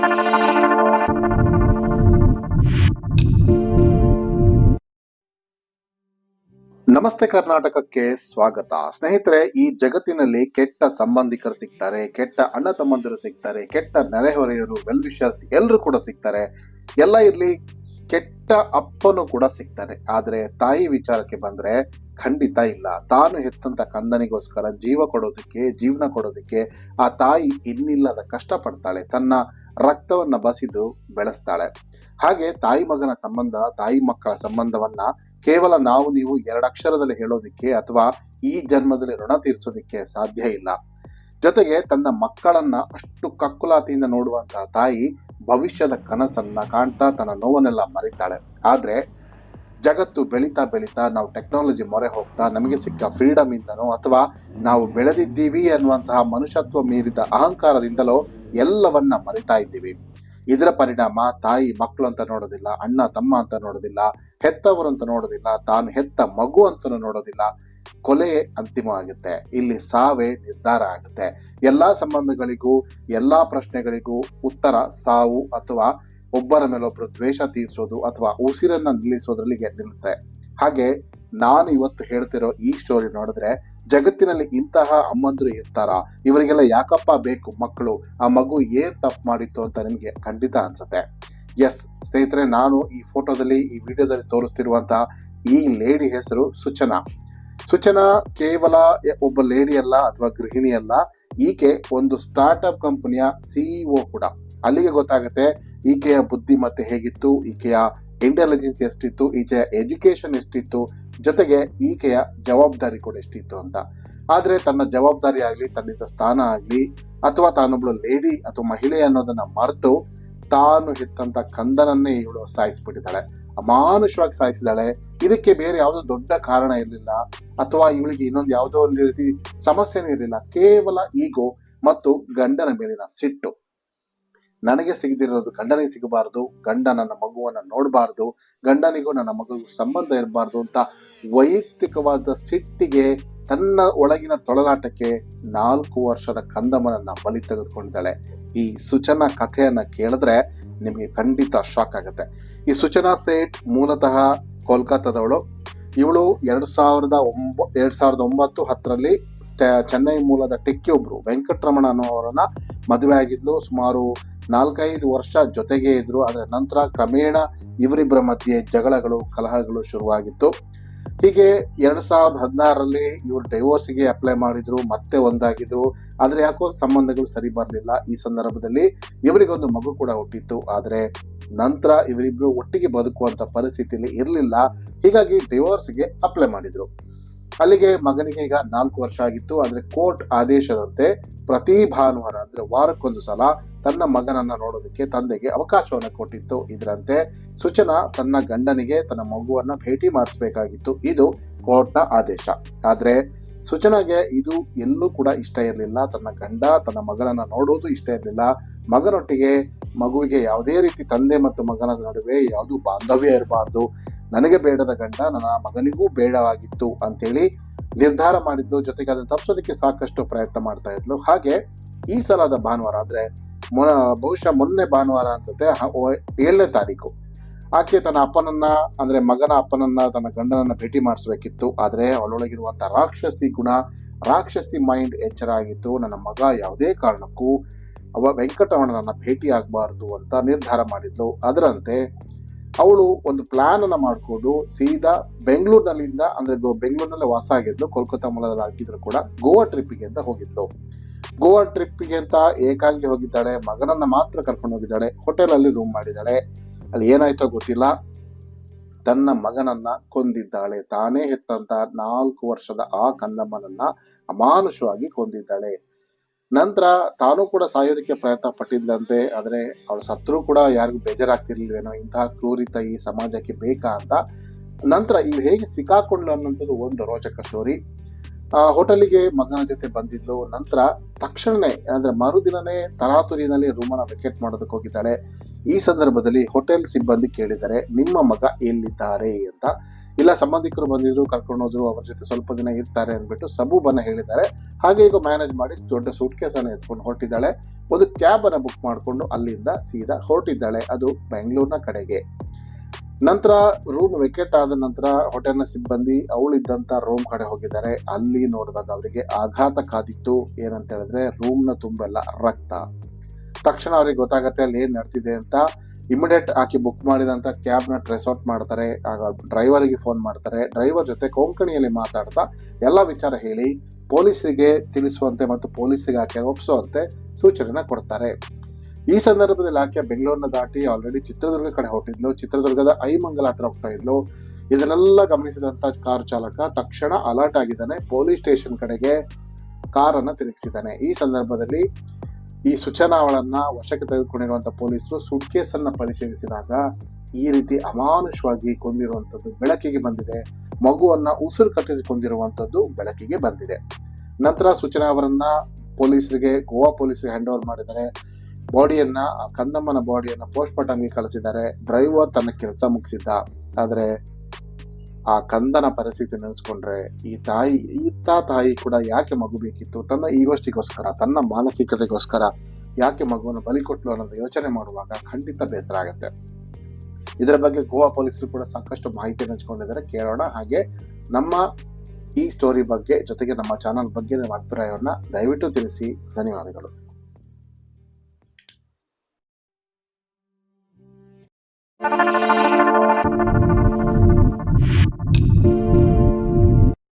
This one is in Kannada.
ನಮಸ್ತೆ ಕರ್ನಾಟಕಕ್ಕೆ ಸ್ವಾಗತ. ಸ್ನೇಹಿತರೆ, ಈ ಜಗತ್ತಿನಲ್ಲಿ ಕೆಟ್ಟ ಸಂಬಂಧಿಕರು ಸಿಗ್ತಾರೆ, ಕೆಟ್ಟ ಅಣ್ಣ ತಮ್ಮಂದಿರು ಸಿಗ್ತಾರೆ, ಕೆಟ್ಟ ನೆರೆಹೊರೆಯರು ವೆಲ್ ವಿಷರ್ಸ್ ಎಲ್ಲರೂ ಕೂಡ ಸಿಗ್ತಾರೆ. ಎಲ್ಲ ಇರಲಿ ಕೆಟ್ಟ ಅಪ್ಪನು ಕೂಡ ಸಿಗ್ತಾರೆ. ಆದ್ರೆ ತಾಯಿ ವಿಚಾರಕ್ಕೆ ಬಂದ್ರೆ ಖಂಡಿತ ಇಲ್ಲ. ತಾನು ಹೆತ್ತಂತ ಕಂದನಿಗೋಸ್ಕರ ಜೀವ ಕೊಡೋದಕ್ಕೆ, ಜೀವನ ಕೊಡೋದಕ್ಕೆ ಆ ತಾಯಿ ಇನ್ನಿಲ್ಲದ ಕಷ್ಟಪಡ್ತಾಳೆ. ತನ್ನ ರಕ್ತವನ್ನ ಬಸಿದು ಬೆಳೆಸ್ತಾಳೆ. ಹಾಗೆ ತಾಯಿ ಮಗನ ಸಂಬಂಧ, ತಾಯಿ ಮಕ್ಕಳ ಸಂಬಂಧವನ್ನ ಕೇವಲ ನಾವು, ನೀವು ಎರಡಕ್ಷರದಲ್ಲಿ ಹೇಳೋದಿಕ್ಕೆ ಅಥವಾ ಈ ಜನ್ಮದಲ್ಲಿ ಋಣ ತೀರಿಸೋದಿಕ್ಕೆ ಸಾಧ್ಯ ಇಲ್ಲ. ಜೊತೆಗೆ ತನ್ನ ಮಕ್ಕಳನ್ನ ಅಷ್ಟು ಕಕ್ಕುಲಾತಿಯಿಂದ ನೋಡುವಂತಹ ತಾಯಿ ಭವಿಷ್ಯದ ಕನಸನ್ನ ಕಾಣ್ತಾ ತನ್ನ ನೋವನ್ನೆಲ್ಲ ಮರಿತಾಳೆ. ಆದ್ರೆ ಜಗತ್ತು ಬೆಳೀತಾ ಬೆಳೀತಾ ನಾವು ಟೆಕ್ನಾಲಜಿ ಮೊರೆ ಹೋಗ್ತಾ ನಮಗೆ ಸಿಕ್ಕ ಫ್ರೀಡಮ್ ಇಂದನೋ ಅಥವಾ ನಾವು ಬೆಳೆದಿದ್ದೀವಿ ಅನ್ನುವಂತಹ ಮನುಷ್ಯತ್ವ ಮೀರಿದ ಅಹಂಕಾರದಿಂದಲೋ ಎಲ್ಲವನ್ನ ಮರಿತಾ ಇದ್ದೀವಿ. ಇದರ ಪರಿಣಾಮ ತಾಯಿ ಮಕ್ಕಳು ಅಂತ ನೋಡೋದಿಲ್ಲ, ಅಣ್ಣ ತಮ್ಮ ಅಂತ ನೋಡೋದಿಲ್ಲ, ಹೆತ್ತವರು ಅಂತ ನೋಡೋದಿಲ್ಲ, ತಾನು ಹೆತ್ತ ಮಗು ಅಂತ ನೋಡೋದಿಲ್ಲ. ಕೊಲೆ ಅಂತಿಮವಾಗುತ್ತೆ ಇಲ್ಲಿ ಸಾವೇ ನಿರ್ಧಾರ ಆಗುತ್ತೆ. ಎಲ್ಲಾ ಸಂಬಂಧಗಳಿಗೂ, ಎಲ್ಲಾ ಪ್ರಶ್ನೆಗಳಿಗೂ ಉತ್ತರ ಸಾವು ಅಥವಾ ಒಬ್ಬರ ಮೇಲೊಬ್ಬರು ದ್ವೇಷ ತೀರಿಸೋದು ಅಥವಾ ಉಸಿರನ್ನ ನಿಲ್ಲಿಸೋದ್ರಲ್ಲಿಗೆ ನಿಲ್ಲುತ್ತೆ. ಹಾಗೆ ನಾನು ಇವತ್ತು ಹೇಳ್ತಿರೋ ಈ ಸ್ಟೋರಿ ನೋಡಿದ್ರೆ ಜಗತ್ತಿನಲ್ಲಿ ಇಂತಹ ಅಮ್ಮಂದ್ರು ಇರ್ತಾರಾ? ಇವರಿಗೆಲ್ಲ ಯಾಕಪ್ಪ ಬೇಕು ಮಕ್ಕಳು? ಆ ಮಗು ಏನ್ ತಪ್ಪು ಮಾಡಿತ್ತು ಅಂತ ನಿಮಗೆ ಖಂಡಿತ ಅನ್ಸುತ್ತೆ. ಎಸ್ ಸ್ನೇಹಿತರೆ, ನಾನು ಈ ಫೋಟೋದಲ್ಲಿ, ಈ ವಿಡಿಯೋದಲ್ಲಿ ತೋರಿಸ್ತಿರುವಂತಹ ಈ ಲೇಡಿ ಹೆಸರು ಸುಚನಾ. ಸುಚನಾ ಕೇವಲ ಒಬ್ಬ ಲೇಡಿ ಅಲ್ಲ, ಅಥವಾ ಗೃಹಿಣಿ ಅಲ್ಲ. ಈಕೆ ಒಂದು ಸ್ಟಾರ್ಟ್ಅಪ್ ಕಂಪನಿಯ ಸಿಇಒ ಕೂಡ. ಅಲ್ಲಿಗೆ ಗೊತ್ತಾಗುತ್ತೆ, ಈಕೆಯ ಬುದ್ಧಿಮತ್ತೆ ಹೇಗಿತ್ತು? ಈಕೆಯ ಇಂಟೆಲಿಜೆನ್ಸ್ ಎಷ್ಟಿತ್ತು? ಈಕೆಯ ಎಜುಕೇಶನ್ ಎಷ್ಟಿತ್ತು? ಜೊತೆಗೆ ಈಕೆಯ ಜವಾಬ್ದಾರಿ ಕೂಡ ಎಷ್ಟಿತ್ತು ಅಂತ. ಆದರೆ ತನ್ನ ಜವಾಬ್ದಾರಿ ಆಗಲಿ, ತನ್ನಿದ್ದ ಸ್ಥಾನ ಆಗಲಿ, ಅಥವಾ ತಾನೊಬ್ಳು ಲೇಡಿ ಅಥವಾ ಮಹಿಳೆ ಅನ್ನೋದನ್ನ ಮರೆತು ತಾನು ಹೆತ್ತಂತ ಕಂದನನ್ನೇ ಇವಳು ಸಾಯಿಸಿಬಿಟ್ಟಿದ್ದಾಳೆ. ಅಮಾನುಷವಾಗಿ ಸಾಯಿಸಿದಾಳೆ ಇದಕ್ಕೆ ಬೇರೆ ಯಾವುದೋ ದೊಡ್ಡ ಕಾರಣ ಇರಲಿಲ್ಲ. ಅಥವಾ ಇವಳಿಗೆ ಇನ್ನೊಂದು ಯಾವುದೋ ಒಂದು ರೀತಿ ಸಮಸ್ಯೆನೂ ಇರಲಿಲ್ಲ. ಕೇವಲ ಈಗೋ ಮತ್ತು ಗಂಡನ ಮೇಲಿನ ಸಿಟ್ಟು. ನನಗೆ ಸಿಗದಿರೋದು ಗಂಡನಿಗೆ ಸಿಗಬಾರ್ದು, ಗಂಡ ನನ್ನ ಮಗುವನ್ನ ನೋಡಬಾರ್ದು, ಗಂಡನಿಗೂ ನನ್ನ ಮಗುವಿಗೂ ಸಂಬಂಧ ಇರಬಾರ್ದು ಅಂತ ವೈಯಕ್ತಿಕವಾದ ಸಿಟ್ಟಿಗೆ ತನ್ನ ಒಳಗಿನ ತೊಳಲಾಟಕ್ಕೆ ನಾಲ್ಕು ವರ್ಷದ ಕಂದಮನನ್ನ ಬಲಿ ತೆಗೆದುಕೊಂಡಿದ್ದಾಳೆ. ಈ ಸೂಚನಾ ಕಥೆಯನ್ನ ಕೇಳಿದ್ರೆ ನಿಮಗೆ ಖಂಡಿತ ಶಾಕ್ ಆಗುತ್ತೆ. ಈ ಸೂಚನಾ ಸೇಠ್ ಮೂಲತಃ ಕೋಲ್ಕತ್ತಾದವಳು. ಇವಳು ಎರಡ್ ಸಾವಿರದ ಒಂಬ, ಎರಡ್ ಸಾವಿರದ ಒಂಬತ್ತು ಹತ್ತರಲ್ಲಿ ಚೆನ್ನೈ ಮೂಲದ ಟೆಕ್ಕಿ ಒಬ್ರು. ವೆಂಕಟರಮಣ ಅನ್ನೋರನ್ನ ಮದುವೆ ಆಗಿದ್ಲು. ಸುಮಾರು ನಾಲ್ಕೈದು ವರ್ಷ ಜೊತೆಗೆ ಇದ್ರು, ಆದರೆ ನಂತರ ಕ್ರಮೇಣ ಇವರಿಬ್ಬರ ಮಧ್ಯೆ ಜಗಳಗಳು, ಕಲಹಗಳು ಶುರುವಾಗಿತ್ತು. ಹೀಗೆ ಎರಡು ಸಾವಿರದ ಹದಿನಾರರಲ್ಲಿ ಇವರು ಡೈವೋರ್ಸಿಗೆ ಅಪ್ಲೈ ಮಾಡಿದ್ರು, ಮತ್ತೆ ಒಂದಾಗಿದ್ರು. ಆದರೆ ಯಾಕೋ ಸಂಬಂಧಗಳು ಸರಿ ಬರಲಿಲ್ಲ. ಈ ಸಂದರ್ಭದಲ್ಲಿ ಇವರಿಗೊಂದು ಮಗು ಕೂಡ ಹುಟ್ಟಿತ್ತು. ಆದರೆ ನಂತರ ಇವರಿಬ್ರು ಒಟ್ಟಿಗೆ ಬದುಕುವಂತ ಪರಿಸ್ಥಿತಿಯಲ್ಲಿ ಇರಲಿಲ್ಲ. ಹೀಗಾಗಿ ಡಿವೋರ್ಸ್ಗೆ ಅಪ್ಲೈ ಮಾಡಿದ್ರು. ಅಲ್ಲಿಗೆ ಮಗನಿಗೆ ಈಗ ನಾಲ್ಕು ವರ್ಷ ಆಗಿತ್ತು. ಆದರೆ ಕೋರ್ಟ್ ಆದೇಶದಂತೆ ಪ್ರತಿ ಭಾನುವಾರ, ಅಂದ್ರೆ ವಾರಕ್ಕೊಂದು ಸಲ ತನ್ನ ಮಗನನ್ನ ನೋಡೋದಕ್ಕೆ ತಂದೆಗೆ ಅವಕಾಶವನ್ನ ಕೊಟ್ಟಿತ್ತು. ಇದರಂತೆ ಸೂಚನಾ ತನ್ನ ಗಂಡನಿಗೆ ತನ್ನ ಮಗುವನ್ನ ಭೇಟಿ ಮಾಡಿಸಬೇಕಾಗಿತ್ತು. ಇದು ಕೋರ್ಟ್ನ ಆದೇಶ. ಆದರೆ ಸೂಚನಾಗೆ ಇದು ಎಲ್ಲೂ ಕೂಡ ಇಷ್ಟ ಇರಲಿಲ್ಲ. ತನ್ನ ಗಂಡ ತನ್ನ ಮಗನನ್ನ ನೋಡೋದು ಇಷ್ಟ ಇರಲಿಲ್ಲ. ಮಗನೊಟ್ಟಿಗೆ ಮಗುವಿಗೆ ಯಾವುದೇ ರೀತಿ ತಂದೆ ಮತ್ತು ಮಗನ ನಡುವೆ ಯಾವುದು ಬಾಂಧವ್ಯ ಇರಬಾರ್ದು. ನನಗೆ ಬೇಡದ ಗಂಡ ನನ್ನ ಮಗನಿಗೂ ಬೇಡವಾಗಿತ್ತು ಅಂತೇಳಿ ನಿರ್ಧಾರ ಮಾಡಿದ್ದು ಜೊತೆಗೆ ಅದನ್ನು ತಪ್ಪಿಸೋದಕ್ಕೆ ಸಾಕಷ್ಟು ಪ್ರಯತ್ನ ಮಾಡ್ತಾ ಇದ್ಲು. ಹಾಗೆ ಈ ಸಲದ ಭಾನುವಾರ ಅಂದ್ರೆ ಮೊನ ಬಹುಶಃ ಮೊನ್ನೆ ಭಾನುವಾರ ಅನ್ಸುತ್ತೆ ಏಳನೇ ತಾರೀಕು. ಆಕೆ ತನ್ನ ಅಪ್ಪನನ್ನ, ಅಂದ್ರೆ ಮಗನ ಅಪ್ಪನನ್ನ, ತನ್ನ ಗಂಡನನ್ನ ಭೇಟಿ ಮಾಡಿಸ್ಬೇಕಿತ್ತು. ಆದ್ರೆ ಅವಳೊಳಗಿರುವಂತ ರಾಕ್ಷಸಿ ಗುಣ, ರಾಕ್ಷಸಿ ಮೈಂಡ್ ಎಚ್ಚರ ಆಗಿತ್ತು. ನನ್ನ ಮಗ ಯಾವುದೇ ಕಾರಣಕ್ಕೂ ಅವ ವೆಂಕಟರಮಣನನ್ನ ಭೇಟಿ ಆಗಬಾರ್ದು ಅಂತ ನಿರ್ಧಾರ ಮಾಡಿದ್ಲು. ಅದರಂತೆ ಅವಳು ಒಂದು ಪ್ಲಾನ್ ಅನ್ನ ಮಾಡಿಕೊಂಡು ಸೀದಾ ಬೆಂಗಳೂರಿನಲ್ಲಿಂದ, ಅಂದ್ರೆ ಬೆಂಗಳೂರಿನಲ್ಲೇ ವಾಸ ಆಗಿದ್ಲು ಕೋಲ್ಕತ್ತಾ ಮೂಲದಲ್ಲಿ ಆಗಿದ್ರು ಕೂಡ, ಗೋವಾ ಟ್ರಿಪ್ಪಿಗೆ ಅಂತ ಹೋಗಿದ್ಲು. ಗೋವಾ ಟ್ರಿಪ್ಪಿಗೆ ಅಂತ ಏಕಾಂಗಿ ಹೋಗಿದ್ದಾಳೆ, ಮಗನನ್ನ ಮಾತ್ರ ಕರ್ಕೊಂಡು ಹೋಗಿದ್ದಾಳೆ ಹೋಟೆಲ್ ಅಲ್ಲಿ ರೂಮ್ ಮಾಡಿದ್ದಾಳೆ. ಅಲ್ಲಿ ಏನಾಯ್ತೋ ಗೊತ್ತಿಲ್ಲ. ತನ್ನ ಮಗನನ್ನ ಕೊಂದಿದ್ದಾಳೆ. ತಾನೇ ಹೆತ್ತಂತ ನಾಲ್ಕು ವರ್ಷದ ಆ ಕಂದಮ್ಮನನ್ನ ಅಮಾನುಷವಾಗಿ ಕೊಂದಿದ್ದಾಳೆ. ನಂತರ ತಾನು ಕೂಡ ಸಾಯೋದಕ್ಕೆ ಪ್ರಯತ್ನ ಪಟ್ಟಿದ್ದಂತೆ ಆದರೆ ಅವಳ ಸತ್ರು ಕೂಡ ಯಾರಿಗೂ ಬೇಜಾರಾಗ್ತಿರ್ಲಿಲ್ವೇನೋ ಇಂತಹ ಕ್ರೂರಿತ ಈ ಸಮಾಜಕ್ಕೆ ಬೇಕಾ ಅಂತ. ನಂತರ ಇವು ಹೇಗೆ ಸಿಕ್ಕಾಕೊಂಡ್ಲು ಅನ್ನೋಂಥದ್ದು ಒಂದು ರೋಚಕ ಸ್ಟೋರಿ ಆ ಹೋಟೆಲಿಗೆ ಮಗನ ಜೊತೆ ಬಂದಿದ್ಲು. ನಂತರ ತಕ್ಷಣನೇ, ಅಂದ್ರೆ ಮರುದಿನನೇ ತರಾತುರಿನಲ್ಲಿ ರೂಮನ್ನ ವೆಕೆಟ್ ಮಾಡೋದಕ್ಕೆ ಹೋಗಿದ್ದಾಳೆ. ಈ ಸಂದರ್ಭದಲ್ಲಿ ಹೋಟೆಲ್ ಸಿಬ್ಬಂದಿ ಕೇಳಿದ್ದಾರೆ, ನಿಮ್ಮ ಮಗ ಎಲ್ಲಿದ್ದಾರೆ ಅಂತ. ಇಲ್ಲ, ಸಂಬಂಧಿಕರು ಬಂದಿದ್ರು, ಕರ್ಕೊಂಡು ಹೋದ್ರು, ಅವ್ರ ಜೊತೆ ಸ್ವಲ್ಪ ದಿನ ಇರ್ತಾರೆ ಅಂದ್ಬಿಟ್ಟು ಸಬೂಬನ್ನ ಹೇಳಿದ್ದಾರೆ. ಹಾಗೆ ಈಗ ಮ್ಯಾನೇಜ್ ಮಾಡಿ ದೊಡ್ಡ ಸೂಟ್ ಕೇಸನ್ನು ಎತ್ಕೊಂಡು ಹೊರಟಿದ್ದಾಳೆ. ಒಂದು ಕ್ಯಾಬ್ ಅನ್ನ ಬುಕ್ ಮಾಡಿಕೊಂಡು ಅಲ್ಲಿಂದ ಸೀದಾ ಹೊರಟಿದ್ದಾಳೆ. ಅದು ಬೆಂಗಳೂರಿನ ಕಡೆಗೆ. ನಂತರ ರೂಮ್ ವಿಕೆಟ್ ಆದ ನಂತರ ಹೋಟೆಲ್ನ ಸಿಬ್ಬಂದಿ, ಅವಳಿದ್ದಂತ ರೂಮ್ ಕಡೆ ಹೋಗಿದ್ದಾರೆ. ಅಲ್ಲಿ ನೋಡಿದಾಗ ಅವರಿಗೆ ಆಘಾತ ಕಾದಿತ್ತು ಏನಂತ ಹೇಳಿದ್ರೆ ರೂಮ್ನ ತುಂಬೆಲ್ಲ ರಕ್ತ. ತಕ್ಷಣ ಅವ್ರಿಗೆ ಗೊತ್ತಾಗತ್ತೆ ಅಲ್ಲಿ ಏನ್ ನಡ್ತಿದೆ ಅಂತ. ಇಮಿಡಿಯೇಟ್ ಆಕಿ ಬುಕ್ ಮಾಡಿದಂತ ಕ್ಯಾಬ್ನ ಟ್ರೆಸ್ ಔಟ್ ಮಾಡ್ತಾರೆ, ಆಗ ಡ್ರೈವರ್ಗೆ ಫೋನ್ ಮಾಡ್ತಾರೆ. ಡ್ರೈವರ್ ಜೊತೆ ಕೊಂಕಣಿಯಲ್ಲಿ ಮಾತಾಡ್ತಾ ಎಲ್ಲ ವಿಚಾರ ಹೇಳಿ, ಪೊಲೀಸರಿಗೆ ತಿಳಿಸುವಂತೆ ಮತ್ತು ಪೊಲೀಸರಿಗೆ ಆಕೆ ಒಪ್ಪಿಸುವಂತೆ ಸೂಚನೆನ ಕೊಡ್ತಾರೆ. ಈ ಸಂದರ್ಭದಲ್ಲಿ ಆಕೆ ಬೆಂಗಳೂರಿನ ದಾಟಿ ಆಲ್ರೆಡಿ ಚಿತ್ರದುರ್ಗ ಕಡೆ ಹೊರಟಿದ್ಲು. ಚಿತ್ರದುರ್ಗದ ಐಮಂಗಲ ಹತ್ರ ಹೋಗ್ತಾ ಇದ್ಲು. ಇದನ್ನೆಲ್ಲ ಗಮನಿಸಿದಂತ ಕಾರ್ ಚಾಲಕ ತಕ್ಷಣ ಅಲರ್ಟ್ ಆಗಿದ್ದಾನೆ. ಪೊಲೀಸ್ ಸ್ಟೇಷನ್ ಕಡೆಗೆ ಕಾರನ್ನ ತಿರುಗಿಸಿದ್ದಾನೆ. ಈ ಸಂದರ್ಭದಲ್ಲಿ ಈ ಸೂಚನಾ ಅವಳನ್ನ ವಶಕ್ಕೆ ತೆಗೆದುಕೊಂಡಿರುವಂತ ಪೊಲೀಸರು ಸುಟ್ ಅನ್ನ ಪರಿಶೀಲಿಸಿದಾಗ ಈ ರೀತಿ ಅಮಾನುಷವಾಗಿ ಕೊಂದಿರುವಂತದ್ದು ಬೆಳಕಿಗೆ ಬಂದಿದೆ. ಮಗುವನ್ನ ಉಸಿರು ಕಟ್ಟಿಸಿ ಕೊಂದಿರುವಂತದ್ದು ಬೆಳಕಿಗೆ ಬಂದಿದೆ. ನಂತರ ಸೂಚನಾ ಅವರನ್ನ ಪೊಲೀಸರಿಗೆ, ಗೋವಾ ಪೊಲೀಸರಿಗೆ ಹ್ಯಾಂಡ್ ಓವರ್ ಮಾಡಿದ್ದಾರೆ. ಬಾಡಿಯನ್ನ ಕಂದಮ್ಮನ ಬಾಡಿಯನ್ನ ಪೋಸ್ಟ್ ಮಾರ್ಟಮ್ಗೆ ಕಳಿಸಿದ್ದಾರೆ. ಡ್ರೈವರ್ ತನ್ನ ಕೆಲಸ ಮುಗಿಸಿದ್ದ. ಆದ್ರೆ ಆ ಕಂದನ ಪರಿಸ್ಥಿತಿ ನೆನೆಸ್ಕೊಂಡ್ರೆ ಈ ತಾಯಿ ಇತ್ತ ತಾಯಿ ಕೂಡ ಯಾಕೆ ಮಗು ಬೇಕಿತ್ತು ತನ್ನ ಈಗೋಷ್ಟಿಗೋಸ್ಕರ ತನ್ನ ಮಾನಸಿಕತೆಗೋಸ್ಕರ ಯಾಕೆ ಮಗುವನ್ನು ಬಲಿ ಕೊಟ್ಲು ಅನ್ನೋದು ಯೋಚನೆ ಮಾಡುವಾಗ ಖಂಡಿತ ಬೇಸರ ಆಗುತ್ತೆ. ಇದರ ಬಗ್ಗೆ ಗೋವಾ ಪೊಲೀಸರು ಕೂಡ ಸಾಕಷ್ಟು ಮಾಹಿತಿ ಹಂಚ್ಕೊಂಡಿದ್ದಾರೆ ಕೇಳೋಣ. ಹಾಗೆ ನಮ್ಮ ಈ ಸ್ಟೋರಿ ಬಗ್ಗೆ ಜೊತೆಗೆ ನಮ್ಮ ಚಾನಲ್ ಬಗ್ಗೆ ನಿಮ್ಮ ಅಭಿಪ್ರಾಯವನ್ನು ದಯವಿಟ್ಟು ತಿಳಿಸಿ. ಧನ್ಯವಾದಗಳು.